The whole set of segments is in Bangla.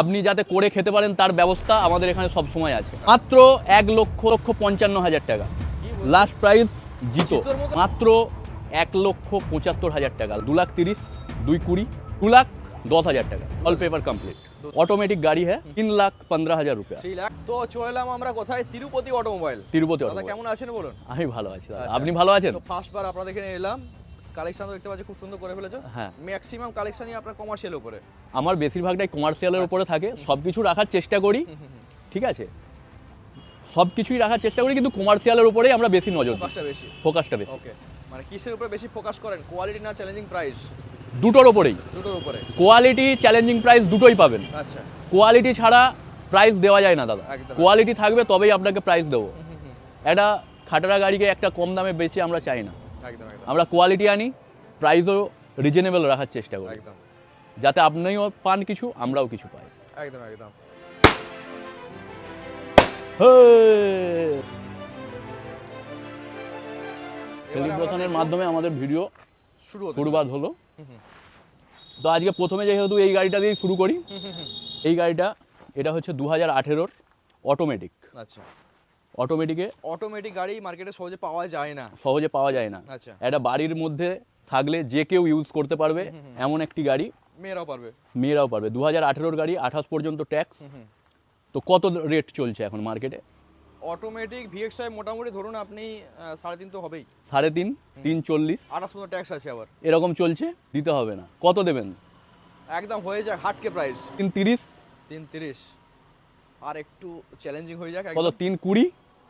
আপনি যাতে করে খেতে পারেন তার ব্যবস্থা আমাদের এখানে সব সময় আছে। মাত্র এক লক্ষ লক্ষ পঞ্চান্ন হাজার টাকা। লাস্ট প্রাইস জিতো। মাত্র এক লক্ষ পঁচাত্তর হাজার টাকা। দু লাখ তিরিশ দুই কুড়ি দু লাখ দশ হাজার টাকা। অল পেপার কমপ্লিট অটোমেটিক গাড়ি হ্যাঁ তিন লাখ পনেরো হাজার রুপিয়া। তো চলে এলাম আমরা কোথায়? তিরুপতি অটোমোবাইল। তিরুপতি কেমন আছেন বলুন? আমি ভালো আছি দাদা। আচ্ছা। আপনি ভালো আছেন? ফার্স্ট বার আপনাদের এখানে এলাম। কালেকশন দেখতে পাচ্ছি খুব সুন্দর করে ফেলেছো। হ্যাঁ। ম্যাক্সিমাম কালেকশনই আপনার কমার্শিয়াল উপরে। আমার বেশিরভাগটাই কমার্শিয়ালের আচ্ছা। উপরে থাকে। সব কিছু রাখার চেষ্টা করি। ঠিক আছে? সব কিছুই রাখার চেষ্টা করি কিন্তু কমার্শিয়ালের উপরেই আমরা বেশি নজর দিই। ফোকাসটা বেশি। ফোকাসটা বেশি। ওকে মানে কিসের উপরে বেশি ফোকাস করেন? কোয়ালিটি না চ্যালেঞ্জিং প্রাইস দুটোর ওপরেই দুটোর উপরে। কোয়ালিটি চ্যালেঞ্জিং প্রাইস দুটোই পাবেন। আচ্ছা। কোয়ালিটি ছাড়া প্রাইস দেওয়া যায় না দাদা। কোয়ালিটি থাকবে তবেই আপনাকে প্রাইস দেবো। একটা খাটারা গাড়িকে একটা কম দামে বেচে আমরা চাই না। আমরা কোয়ালিটি আনি প্রাইসও রিজনেবল রাখার চেষ্টা করি। একদম। যাতে আপনিও পান কিছু আমরাও কিছু পাই। একদম একদম। সেলিব্রেশনের মাধ্যমে আমাদের ভিডিও শুরু শুরুবাদ হলো। তো আজকে প্রথমে যেহেতু এই গাড়িটা দিয়েই শুরু করি। এই গাড়িটা এটা হচ্ছে দু হাজার আঠেরোর অটোমেটিক আচ্ছা। অটোমেটিকে অটোমেটিক গাড়ি মার্কেটে সহজে পাওয়া যায় না। সহজে পাওয়া যায় না। আচ্ছা। এটা বাড়ির মধ্যে থাকলে যে কেউ ইউজ করতে পারবে এমন একটি গাড়ি মেয়েরাও পারবে। মেয়েরাও পারবে। দু হাজার আঠেরোর গাড়ি আঠাশ পর্যন্ত ট্যাক্স। তো কত রেট চলছে এখন মার্কেটে অটোমেটিক ভিএক্সআই মোটামুটি ধরুন আপনি সাড়ে তিন তো হবেই। সাড়ে তিন তিন চল্লিশ। আঠাশ মতো ট্যাক্স আছে আবার। এরকম চলছে? দিতে হবে না। কত দেবেন? একদম হয়ে যাক হাটকে প্রাইস তিন তিরিশ। তিন তিরিশ। আর একটু চ্যালেঞ্জিং হয়ে যাক কত? তিন কুড়ি?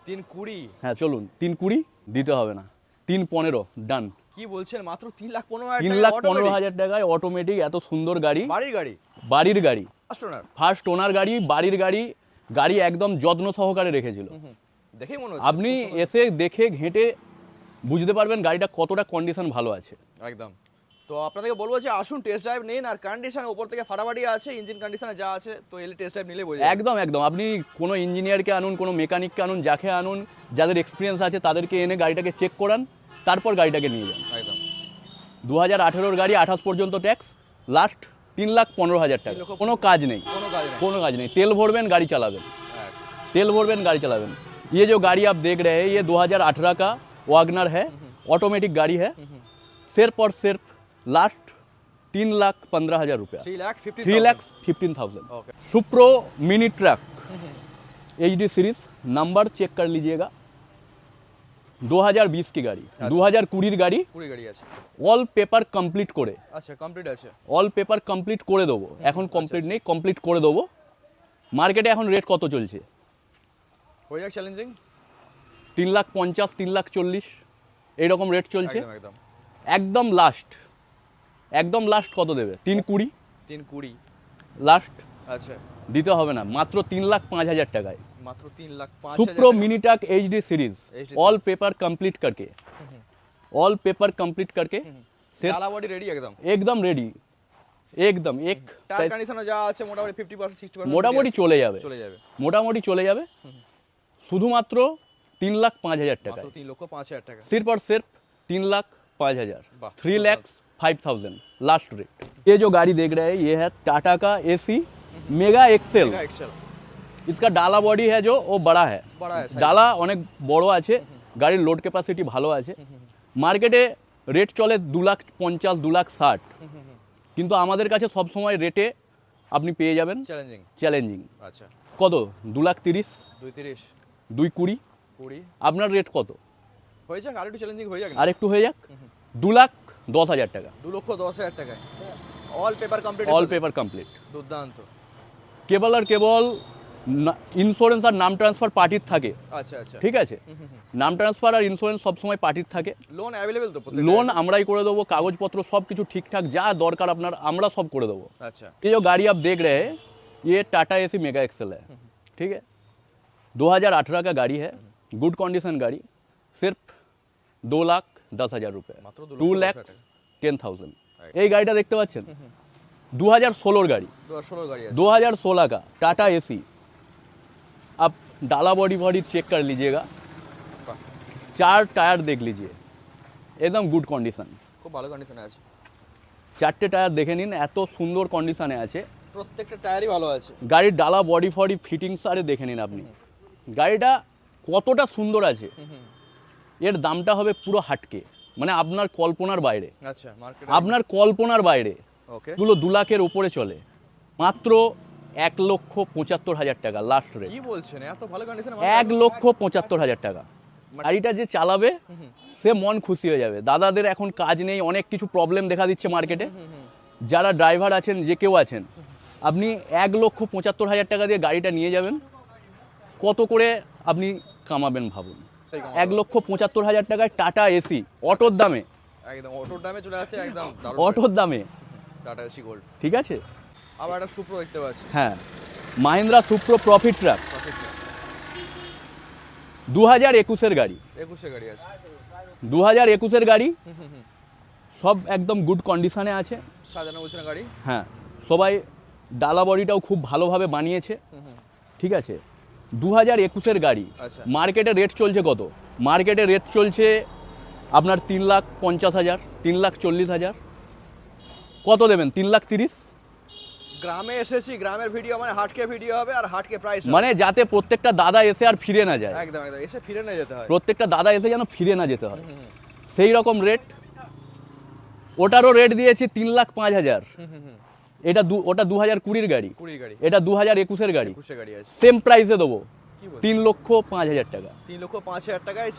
তিন কুড়ি? হ্যাঁ চলুন। তিন কুড়ি দিতে হবে না। তিন পনেরো ডান কি বলছেন? মাত্র তিন লাখ পনেরো তিন লাখ পনেরো হাজার টাকায় অটোমেটিক এত সুন্দর গাড়ি। বাড়ির গাড়ি? বাড়ির গাড়ি। ফার্স্ট ওনার গাড়ি বাড়ির গাড়ি গাড়ি একদম যত্ন সহকারে রেখেছিল। দেখেই মনে আপনি এসে দেখে ঘেঁটে বুঝতে পারবেন গাড়িটা কতটা কন্ডিশন ভালো আছে। একদম। তো আপনাদেরকে বলবো যে আসুন টেস্ট ড্রাইভ নিন আর কন্ডিশন উপর থেকে ফাটাফাটি আছে ইঞ্জিন কন্ডিশনে যা আছে তো এলে টেস্ট ড্রাইভ নিলে বোঝা যাবে। একদম একদম আপনি কোনো ইঞ্জিনিয়ারকে আনুন কোনো মেকানিককে আনুন যাকে আনুন যাদের এক্সপিরিয়েন্স আছে তাদেরকে এনে গাড়িটাকে চেক করান তারপর গাড়িটাকে নিয়ে যান একদম দু হাজার আঠেরোর গাড়ি আঠাশ পর্যন্ত ট্যাক্স লাস্ট তিন লাখ পনেরো হাজার টাকা তিন লক্ষ কোনো কাজ নেই কোনো কাজ নেই কোনো কাজ নেই তেল ভরবেন গাড়ি চালাবেন হ্যাঁ। तेल भरबेन गाड़ी चलावेन ये जो गाड़ी आप देख रहे हैं ये 2018 का वागनर है ऑटोमेटिक गाड़ी है सिर्फ और सिर्फ लास्ट तीन लाख पंद्रह हजार रुपया three lakh fifty three lakhs fifteen thousand okay Supro mini truck H D series number check कर लीजिएगा 2020 की गाड़ी अच्छा। 2020 গাড়ি কুড়ি গাড়ি আছে অল পেপার কমপ্লিট করে আচ্ছা কমপ্লিট আছে অল পেপার কমপ্লিট করে দেবো এখন কমপ্লিট নেই কমপ্লিট করে দেবো মার্কেটে এখন রেট কত চলছে হয়ে যাক চ্যালেঞ্জিং তিন লাখ পঞ্চাশ তিন লাখ চল্লিশ এইরকম রেট চলছে একদম একদম একদম লাস্ট একদম লাস্ট কত দেবে তিন কুড়ি তিন কুড়ি লাস্ট আচ্ছা দিতে হবে না মাত্র তিন লাখ পাঁচ হাজার টাকায় মাত্র তিন লাখ পাঁচ Supro mini truck H D series HD all paper complete करके ऑल पेपर कंप्लीट करके सिर्फ চালা বডি রেডি একদম एकदम रेडी एकदम এক টায়ার কন্ডিশনে যা আছে মোটামুটি ফিফটি পার্সেন্ট সিক্সটি পার্সেন্ট মোটামুটি চলে যাবে চলে যাবে মোটামুটি চলে যাবে শুধুমাত্র তিন লাখ পাঁচ হাজার মাত্র টাকায় তিন লক্ষ পাঁচ হাজার টাকা सिर्फ और सिर्फ तीन लाख पाँच हजार वाह, थ्री बहुत lakhs five thousand last rate ये जो गाड़ी देख रहे हैं ये है टाटा का एसी मेगा एक्सेल এক্সেল इसका डाला बॉडी है जो वो बड़ा है বড় আছে ডালা অনেক বড় আছে গাড়ির লোড ক্যাপাসিটি ভালো আছে মার্কেটে রেট চলে দু লাখ পঞ্চাশ দু লাখ ষাট কিন্তু আমাদের কাছে সব সময় রেটে আপনি পেয়ে যাবেন চ্যালেঞ্জিং চ্যালেঞ্জিং আচ্ছা কত দু লাখ তিরিশ দুই তিরিশ দুই কুড়ি কুড়ি আপনার রেট কত হয়ে যাক আর একটু চ্যালেঞ্জিং হয়ে যাক না? আর একটু হয়ে যাক দু লাখ দশ হাজার টাকা দু লক্ষ দশ হাজার টাকায় all paper complete all paper complete দুর্দান্ত কেবল আর কেবল ইন্স্যুরেন্স আর নাম ট্রান্সফার পার্টির থাকে আচ্ছা আচ্ছা ঠিক আছে নাম ট্রান্সফার আর ইন্স্যুরেন্স সবসময় পার্টির থাকে লোন অ্যাভেলেবেল তো প্রত্যেক লোন আমরাই করে দেবো কাগজপত্র সব কিছু ঠিকঠাক যা দরকার আপনার আমরা सब করে দেবো আচ্ছা ये जो गाड़ी आप देख रहे हैं ये टाटा एसी मेगा एक्सेल है ठीक है 2018 का गाड़ी है गुड कंडीशन गाड़ी सिर्फ दो लाख दस हजार रुपये মাত্র দু টু লক্ষ দশ ল্যাক্স হাজার টাকা। টেন থাউজেন্ড এই গাড়িটা দেখতে পাচ্ছেন দু হাজার ষোলোর গাড়ি দু হাজার ষোলো গাড়ি আছে दो हजार सोलह का टाटा एसी आप डाला बॉडी बॉडी चेक कर लीजिएगा বাহ, चार टायर देख लीजिए एकदम गुड कंडीशन খুব ভালো কন্ডিশনে আছে চারটে টায়ার দেখে নিন এত সুন্দর কন্ডিশনে আছে প্রত্যেকটা টায়ারই ভালো আছে গাড়ির ডালা বডি ফডি ফিটিংস আরে দেখে নিন আপনি গাড়িটা কতটা সুন্দর আছে এর দামটা হবে পুরো হাটকে মানে আপনার কল্পনার বাইরে। আচ্ছা আপনার কল্পনার বাইরে। এগুলো দু লাখের উপরে চলে। মাত্র এক লক্ষ পঁচাত্তর হাজার টাকা লাস্ট রেট কি বলছেন? এত ভালো কন্ডিশন এক লক্ষ পঁচাত্তর হাজার টাকা। গাড়িটা যে চালাবে সে মন খুশি হয়ে যাবে। দাদাদের এখন কাজ নেই অনেক কিছু প্রবলেম দেখা দিচ্ছে মার্কেটে যারা ড্রাইভার আছেন যে কেউ আছেন আপনি এক লক্ষ পঁচাত্তর হাজার টাকা দিয়ে গাড়িটা নিয়ে যাবেন। কত করে আপনি কামাবেন ভাবুন। এক লক্ষ পঁচাত্তর হাজার টাকায় টাটা এসি অটোর দামে। একদম অটোর দামে চলে আসে একদম অটোর দামে। টাটা এসি গোল্ড ঠিক আছে? আবার একটা সুপ্রো দেখতে পাচ্ছি। হ্যাঁ মাহিন্দ্রা সুপ্রো প্রফিট ট্রাক দু হাজার একুশের গাড়ি। একুশে গাড়ি আছে। দু হাজার একুশের গাড়ি। সব একদম গুড কন্ডিশনে আছে। সাজানো গোছানো গাড়ি। হ্যাঁ সবাই ডালা বডিটাও খুব ভালোভাবে বানিয়েছে। ঠিক আছে? দু হাজার একুশের গাড়ি। আচ্ছা। মার্কেটে রেট চলছে কত? মার্কেটে রেট চলছে আপনার তিন লাখ পঞ্চাশ হাজার তিন লাখ চল্লিশ হাজার। কত দেবেন? তিন লাখ তিরিশ? গ্রামে এসেছি গ্রামের ভিডিও মানে হাটকে ভিডিও হবে আর হাটকে প্রাইস মানে যাতে প্রত্যেকটা দাদা এসে আর ফিরে না যায়। একদম একদম এসে ফিরে না যেতে হয়। প্রত্যেকটা দাদা এসে যেন ফিরে না যেতে হয়। সেই রকম রেট ওটারও রেট দিয়েছি তিন লাখ পাঁচ হাজার। এটা দু ওটা দু হাজার কুড়ির গাড়ি কুড়ি গাড়ি এটা দু হাজার একুশের গাড়ি একুশে গাড়ি আছে সেম প্রাইসে দেবো কি বলছেন তিন লক্ষ পাঁচ হাজার টাকা তিন লক্ষ পাঁচ হাজার টাকায়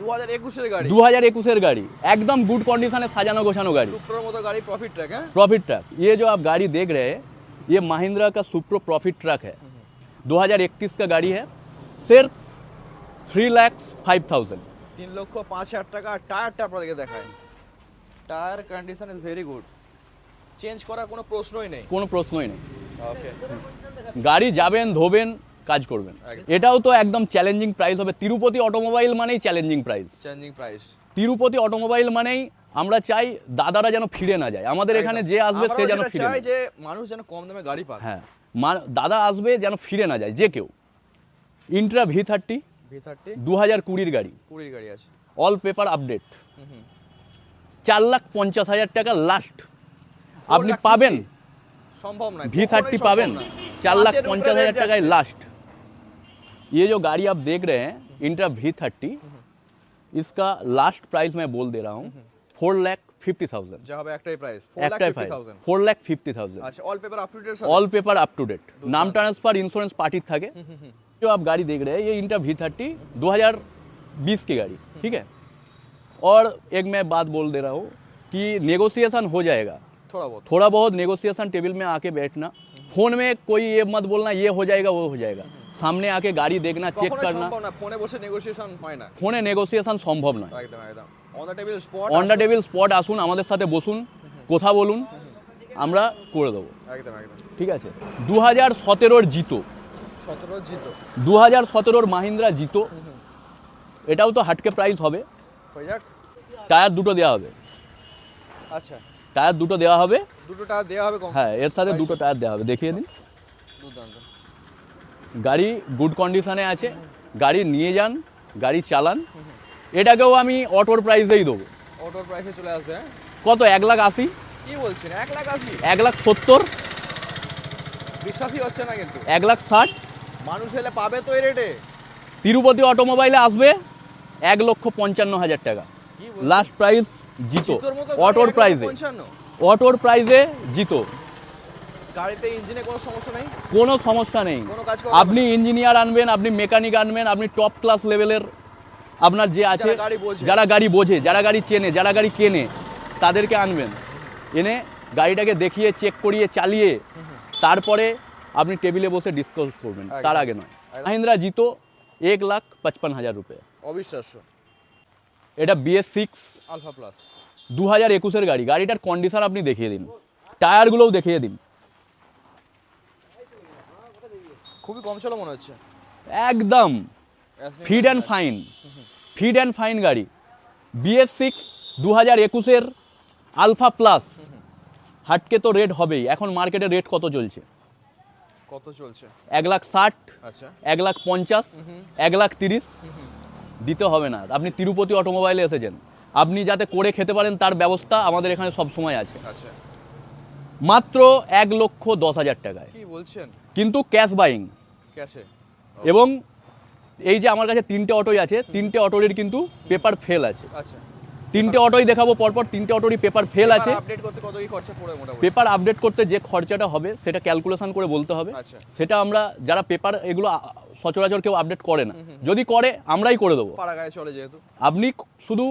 দু হাজার একুশের গাড়ি दो हजार एकुशेर गाड़ी एकदम गुड कंडीशन है साजानो गोछानो गाड़ी সুপ্রোর মতো গাড়ি প্রফিট ট্র্যাক হ্যাঁ प्रॉफिट ट्रक ये जो आप गाड़ी देख रहे हैं ये महिंद्रा का सुप्रो प्रॉफिट ट्रक है 2021 का गाड़ी है सिर्फ थ्री लैक्स फाइव थाउजेंड তিন লক্ষ পাঁচ হাজার টাকা আর টায়ারটা আপনাদেরকে দেখায় tyre condition is very good change করার কোনো প্রশ্নই নেই? কোনো প্রশ্নই নেই। ওকে গাড়ি যাবেন ধোবেন কাজ করবেন। এটাও তো একদম চ্যালেঞ্জিং প্রাইস হবে। তিরুপতি অটোমোবাইল মানেই challenging price changing price Tirupati automobile মানেই আমরা চাই দাদারা যেন ফিরে না যায়। আমাদের এখানে যে আসবে সে যেন ফিরে চাই যে মানুষ যেন কম দামে গাড়ি পায় হ্যাঁ। দাদা আসবে যেন ফিরে না যায় যে কেউ। Intra V thirty V thirty দু হাজার কুড়ির গাড়ি। কুড়ির গাড়ি আছে। All paper update. চার লাখ পঞ্চাশ হাজার টাকা লাস্ট আপনি পাবেন সম্ভব না ভি থার্टी पावेन चार लाख पचास हजार टका लास्ट ये जो गाड़ी आप देख रहे हैं इंट्रा वी थर्टी इसका लास्ट प्राइस मैं बोल दे रहा हूँ फोर लैख ফিফটি থাউজেন্ড যা হবে একটাই প্রাইস একটাই price four lakh fifty thousand আচ্ছা all paper up to date all paper up to date नाम ट्रांसफर इंश्योरेंस पार्टी থাকে जो आप गाड़ी देख रहे हैं ये इंटा वी थर्टी दो हज़ार बीस की गाड़ी ठीक है और एक मैं बात बोल दे रहा हूँ कि नेगोशिएशन हो जाएगा थोड़ा बहुत थोड़ा बहुत नेगोशिएशन टेबल में आके बैठना फोन में कोई ये मत बोलना ये हो जाएगा वो हो जाएगा सामने आके गाड़ी देखना चेक কখনোই करना সম্ভব না ফোনে বসে নেগোসিয়েশন হয় না ফোনে নেগোসিয়েশন সম্ভব নয় একদম একদম on the table spot on the table spot আসুন আমাদের সাথে বসুন কথা বলুন আমরা করে দেবো একদম একদম ঠিক আছে দু হাজার সতেরোর জিতো সতেরো জিত দু হাজার সতেরোর মাহিন্দ্রা জিতো এটাও তো হাটকে প্রাইস হবে হয়ে যাক টায়ার দুটো দেওয়া হবে আচ্ছা টায়ার দুটো দেওয়া হবে। দুটো টায়ার দেওয়া হবে হ্যাঁ এর সাথে দুটো টায়ার দেওয়া হবে দেখিয়ে দিন। গাড়ি গুড কন্ডিশনে আছে। গাড়ি নিয়ে যান গাড়ি চালান। এটাকেও আমি অটোর প্রাইসেই দেবো। অটোর প্রাইসে চলে আসবে হ্যাঁ? কত? এক লাখ আশি। কি বলছেন? এক লাখ আশি? এক লাখ সত্তর। বিশ্বাসই হচ্ছে না কিন্তু। এক লাখ ষাট। মানুষ এলে পাবে তো এই রেটে তিরুপতি অটোমোবাইলে আসবে এক লক্ষ পঞ্চান্ন হাজার টাকা। লাস্ট প্রাইস জিতো। অটোর পঞ্চান্ন। অটোর প্রাইসে জিতো। গাড়িতে ইঞ্জিনে কোনো সমস্যা নেই? কোনো সমস্যা নেই। আপনি ইঞ্জিনিয়ার আনবেন আপনি মেকানিক আনবেন আপনি টপ ক্লাস লেভেলের আপনার যে আছে যারা গাড়ি বোঝে। যারা গাড়ি বোঝে যারা গাড়ি চেনে যারা গাড়ি কেনে তাদেরকে আনবেন। এনে গাড়িটাকে দেখিয়ে চেক করিয়ে চালিয়ে তারপরে আপনি টেবিলে বসে ডিসকাস করবেন। তার আগে নয়। মাহিন্দ্রা জিতো এক লাখ পঁচপন হাজার রুপে। অবিশ্বাস্য। এটা বিএস সিক্স আলফা প্লাস দু হাজার একুশের গাড়ি। গাড়িটার কন্ডিশন আপনি দেখিয়ে দিন। টায়ারগুলোও দেখিয়ে দিন। খুবই কম চলো মনে হচ্ছে। একদম। Fit and fine fit and fine গাড়ি। বিএস সিক্স দু হাজার একুশের আলফা প্লাস হাটকে তো রেট হবেই। এখন মার্কেটে রেট কত চলছে? কত চলছে? এক লাখ ষাট আচ্ছা। এক লাখ পঞ্চাশ এক লাখ তিরিশ। দিতে হবে না। আপনি তিরুপতি অটোমোবাইলে এসেছেন। আপনি যাতে করে খেতে পারেন তার ব্যবস্থা আমাদের এখানে সব সময় আছে। আচ্ছা। মাত্র এক লক্ষ দশ হাজার টাকায়। কি বলছেন? কিন্তু ক্যাশ বাইং। ক্যাশে? এবং এই যে আমার কাছে তিনটে অটোই আছে তিনটে অটোরই কিন্তু পেপার ফেল আছে। আচ্ছা। তিনটে অটোই দেখাবো পরপর তিনটে অটোরই পেপার ফেল আছে। আপডেট করতে কত কি খরচা পড়ে মোটামুটি? পেপার আপডেট করতে যে খরচাটা হবে সেটা ক্যালকুলেশন করে বলতে হবে। আচ্ছা। সেটা আমরা যারা পেপার এগুলো সচরাচর কেউ আপডেট করে না। যদি করে আমরাই করে দেবো। চলে যেহেতু। আপনি শুধু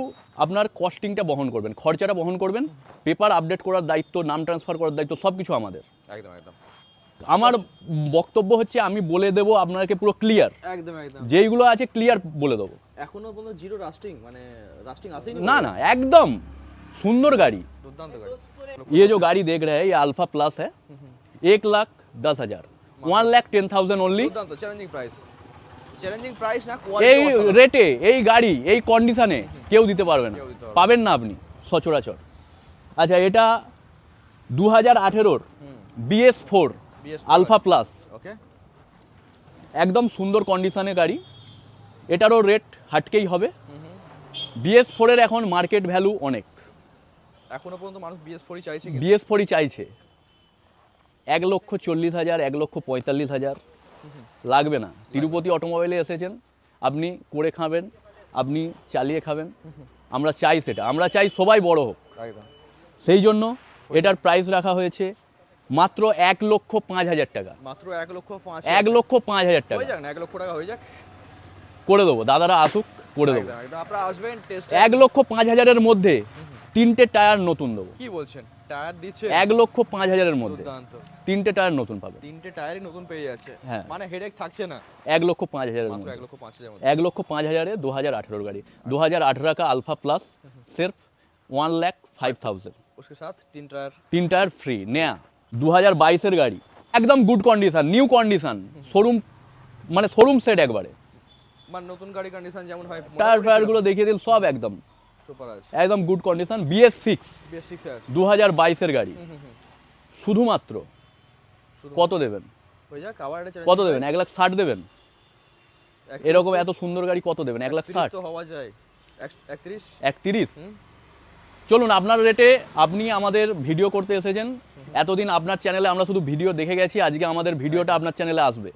আপনার কস্টিংটা বহন করবেন খরচাটা বহন করবেন। পেপার আপডেট করার দায়িত্ব নাম ট্রান্সফার করার দায়িত্ব সব কিছু আমাদের। একদম একদম। আমার বক্তব্য হচ্ছে আমি বলে দেবো আপনাকে পুরো ক্লিয়ার একদম একদম। যেইগুলো আছে ক্লিয়ার বলে দেবো। এখনো পর্যন্ত জিরো রাস্টিং মানে রাস্টিং আসেনি না না एकदम सुंदर गाड़ी দুর্দান্ত গাড়ি ये जो गाड़ी देख रहे हैं ये अल्फा प्लस है एक लाख दस हजार one lakh ten thousand only দুর্দান্ত চ্যালেঞ্জিং প্রাইস চ্যালেঞ্জিং প্রাইস না এই কোয়ালিটি রেটে এই গাড়ি এই কন্ডিশনে কেউ দিতে পারবে না কেউ দিতে পারবে না। পাবেন না আপনি সচরাচর আচ্ছা এটা দু হাজার আঠেরোর BS four BS4 alpha plus okay একদম সুন্দর কন্ডিশনে গাড়ি এটারও রেট হাটকেই হবে। বিএস ফোরের এখন মার্কেট ভ্যালু অনেক। এখনও পর্যন্ত মানুষ বিএস ফোরই চাইছে বিএস ফোরই চাইছে। এক লক্ষ চল্লিশ হাজার এক লক্ষ পঁয়তাল্লিশ হাজার। লাগবে না। তিরুপতি অটোমোবাইলে এসেছেন। আপনি করে খাবেন আপনি চালিয়ে খাবেন। আমরা চাই সেটা। আমরা চাই সবাই বড় হোক। সেই জন্য এটার প্রাইস রাখা হয়েছে মাত্র এক লক্ষ পাঁচ হাজার টাকা। মাত্র এক লক্ষ পাঁচ এক লক্ষ পাঁচ হাজার টাকা। এক লক্ষ টাকা হয়ে যাক। করে দেবো দাদারা আসুক করে দেবো একদম একদম আপনারা আসবেন টেস্ট এক লক্ষ পাঁচ হাজারের মধ্যে তিনটে টায়ার নতুন দেবো কি বলছেন টায়ার দিচ্ছে এক লক্ষ পাঁচ হাজারের মধ্যে দুর্দান্ত তিনটে টায়ার নতুন পাবে তিনটে টায়ারই নতুন পেয়ে যাচ্ছে হ্যাঁ। মানে হেডেক থাকছে না এক লক্ষ পাঁচ হাজারের মাত্র মধ্যে এক লক্ষ পাঁচ হাজার মধ্যে এক লক্ষ পাঁচ হাজারে দু হাজার আঠেরোর গাড়ি দু হাজার আঠেরো का अल्फा प्लस सिर्फ वन लाख फाइव थाउजेंड उसके साथ तीन टायर তিন টায়ার ফ্রি নেয়া দু হাজার বাইশের গাড়ি একদম good condition new condition showroom মানে শোরুম সেট একবারে মানে নতুন গাড়ি কন্ডিশন যেমন হয় টায়ার ফায়ারগুলো দেখিয়ে দিন সব একদম। সুপার আছে। একদম good condition BS six BS six আছে। দু হাজার বাইশের গাড়ি। শুধুমাত্র কত দেবেন? হয়ে কত দেবেন? এক লাখ ষাট দেবেন। এরকম এত সুন্দর গাড়ি কত দেবেন? এক লাখ ষাট। তো হওয়া যায়। এক- একত্রিশ। চলুন আপনার রেটে আপনি আমাদের ভিডিও করতে এসেছেন। এতদিন আপনার চ্যানেলে আমরা শুধু ভিডিও দেখে গেছি আজকে আমাদের ভিডিওটা আপনার চ্যানেলে আসবে।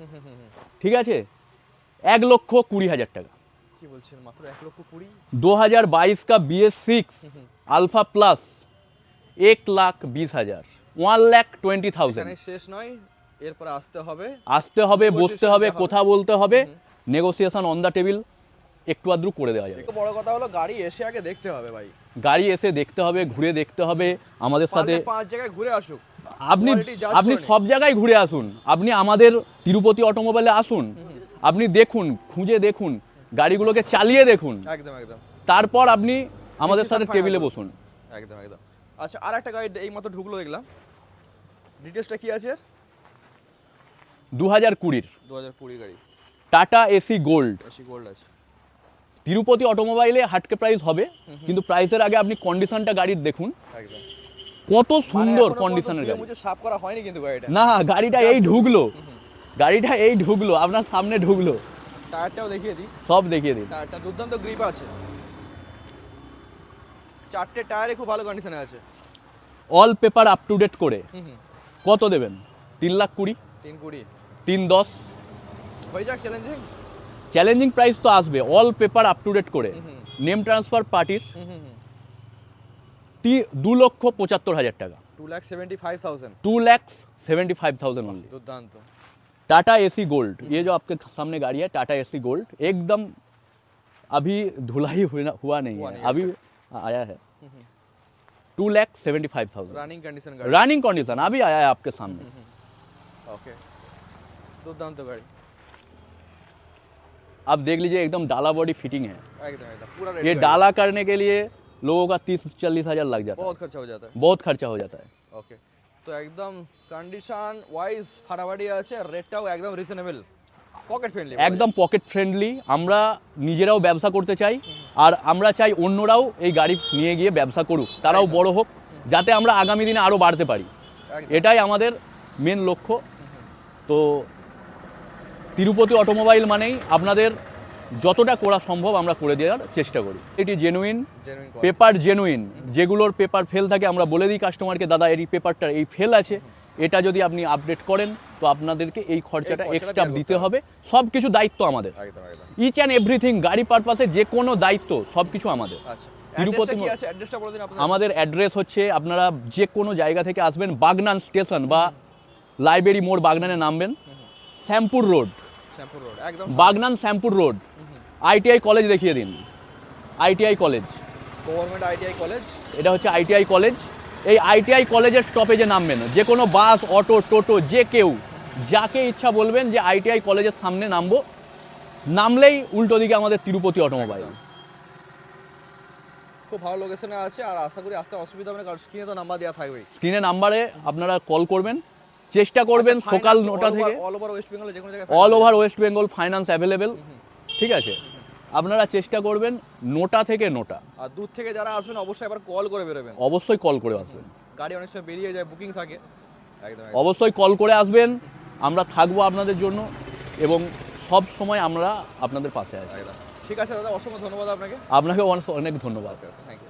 ঠিক আছে? এক লক্ষ কুড়ি হাজার টাকা। দু হাজার বাইশ কা বিএস সিক্স আলফা প্লাস এক লাখ বিশ হাজার ওয়ান লাখ টোয়েন্টি থাউজেন্ড শেষ নয় এরপর আসতে হবে। আসতে হবে বসতে হবে কথা বলতে হবে নেগোসিয়েশন অন দ্য টেবিল একটু আদ্রু করে দেওয়া যাবে। বড় কথা হলো গাড়ি এসে আগে দেখতে হবে ভাই। গাড়ি এসে দেখতে হবে ঘুরে দেখতে হবে আমাদের সাথে পাঁচ জায়গায় ঘুরে আসুক। আপনি আপনি সব জায়গায় ঘুরে আসুন। আপনি আমাদের তিরুপতি অটোমোবাইলে আসুন। আপনি দেখুন খুঁজে দেখুন গাড়িগুলোকে চালিয়ে দেখুন। একদম একদম। তারপর আপনি আমাদের সাথে টেবিলে বসুন। একদম একদম। আচ্ছা আর একটা গাড়ি এই মতো ঢুকলো দেখলাম। ডিটেলসটা কি আছে? দু হাজার কুড়ির দু হাজার কুড়ি গাড়ি Tata AC gold AC gold আছে। তিরুপতি অটোমোবাইলে হাটকে প্রাইস হবে কিন্তু প্রাইসের আগে আপনি কন্ডিশনটা গাড়ির দেখুন। একদম। কত সুন্দর মানে কন্ডিশনের গাড়ি। মুছে সাফ করা হয়নি কিন্তু গাড়িটা। না গাড়িটা এই ঢুকলো। গাড়িটা এই ঢুকলো আপনার সামনে ঢুকলো। টায়ারটাও দেখিয়ে দিই। সব দেখিয়ে দিই। টায়ারটা দুর্দান্ত গ্রিপ আছে। চারটে টায়ারে খুব ভালো কন্ডিশনে আছে। All paper up to date করে। কত দেবেন? তিন লাখ কুড়ি? তিন কুড়ি। তিন দশ? হয়ে যাক চ্যালেঞ্জিং চ্যালেঞ্জিং প্রাইস তো আসবে all paper up to date করে। নেম ট্রান্সফার পার্টির দু লক্ষ পঁচাত্তর হাজার টাকা। Two lakhs seventy five thousand two lakhs seventy five thousand only দুর্দান্ত। टाटा एसी गोल्ड ये जो आपके सामने गाड़ी है टाटा एसी गोल्ड एकदम अभी धुलाई हुआ नहीं हुआ है। नहीं अभी हाँ, आया है। Two lakh seventy five thousand running condition running condition अभी आया है आपके सामने। ओके तो दम तो गाड़ी। आप देख लीजिए एकदम डाला बॉडी फिटिंग है। पूरा ये डाला करने के लिए लोगों का तीस चालीस हज़ार लग जाता है। बहुत खर्चा हो जाता है। बहुत खर्चा हो जाता है। ओके তো একদম কন্ডিশন ওয়াইজ ফাটাফাটি আছে রেটটাও একদম রিজনেবল পকেট ফ্রেন্ডলি একদম পকেট ফ্রেন্ডলি আমরা নিজেরাও ব্যবসা করতে চাই আর আমরা চাই অন্যরাও এই গাড়ি নিয়ে গিয়ে ব্যবসা করুক। তারাও বড় হোক যাতে আমরা আগামী দিনে আরও বাড়তে পারি। এটাই আমাদের মেন লক্ষ্য। তো তিরুপতি অটোমোবাইল মানেই আপনাদের যতটা করা সম্ভব আমরা করে দেওয়ার চেষ্টা করি। এটি জেনুইন পেপার জেনুইন যেগুলোর পেপার ফেল থাকে আমরা বলে দিই কাস্টমারকে দাদা এই পেপারটা এই ফেল আছে। এটা যদি আপনি আপডেট করেন তো আপনাদেরকে এই খরচাটা এক্সট্রা দিতে হবে। সব কিছু দায়িত্ব আমাদের। ইচ অ্যান্ড এভরিথিং গাড়ি পারপাসে যে কোনো দায়িত্ব সব কিছু আমাদের। আচ্ছা। তিরুপতি আমাদের অ্যাড্রেস হচ্ছে আপনারা যে কোনো জায়গা থেকে আসবেন বাগনান স্টেশন বা লাইব্রেরি মোড় বাগনানে নামবেন। শ্যামপুর রোড। শ্যামপুর রোড একদম Bagnan Shyampur road. ITI college দেখিয়ে দিন। ITI college government ITI college এটা হচ্ছে আইটিআই কলেজ এই আইটিআই কলেজের স্টপেজে নামবেন যে কোনো বাস অটো টোটো যে কেউ যাকে ইচ্ছা বলবেন যে আইটিআই কলেজের সামনে নামবো। নামলেই উল্টো দিকে আমাদের তিরুপতি অটোমোবাইল। খুব ভালো লোকেশনে আছে আর আশা করি আসতে অসুবিধা হবে না কারণ স্ক্রিনে তো নাম্বার দেওয়া থাকবেই। স্ক্রিনে নাম্বারে আপনারা কল করবেন। চেষ্টা করবেন আচ্ছা, সকাল নটা থেকে। অল ওভার ওয়েস্ট বেঙ্গলে যে কোনো জায়গায় all over West Bengal finance available ঠিক আছে? আপনারা চেষ্টা করবেন নোটা থেকে নোটা। আর দূর থেকে যারা আসবেন অবশ্যই একবার কল করে বেরোবেন। অবশ্যই কল করে আসবেন। গাড়ি অনেক সময় বেরিয়ে যায় বুকিং থাকে। একদম। অবশ্যই কল করে আসবেন। আমরা থাকব আপনাদের জন্য এবং সব সময় আমরা আপনাদের পাশে আছি। ঠিক আছে দাদা অসংখ্য ধন্যবাদ আপনাকে। আপনাকে অনেক অনেক ধন্যবাদ। Thank you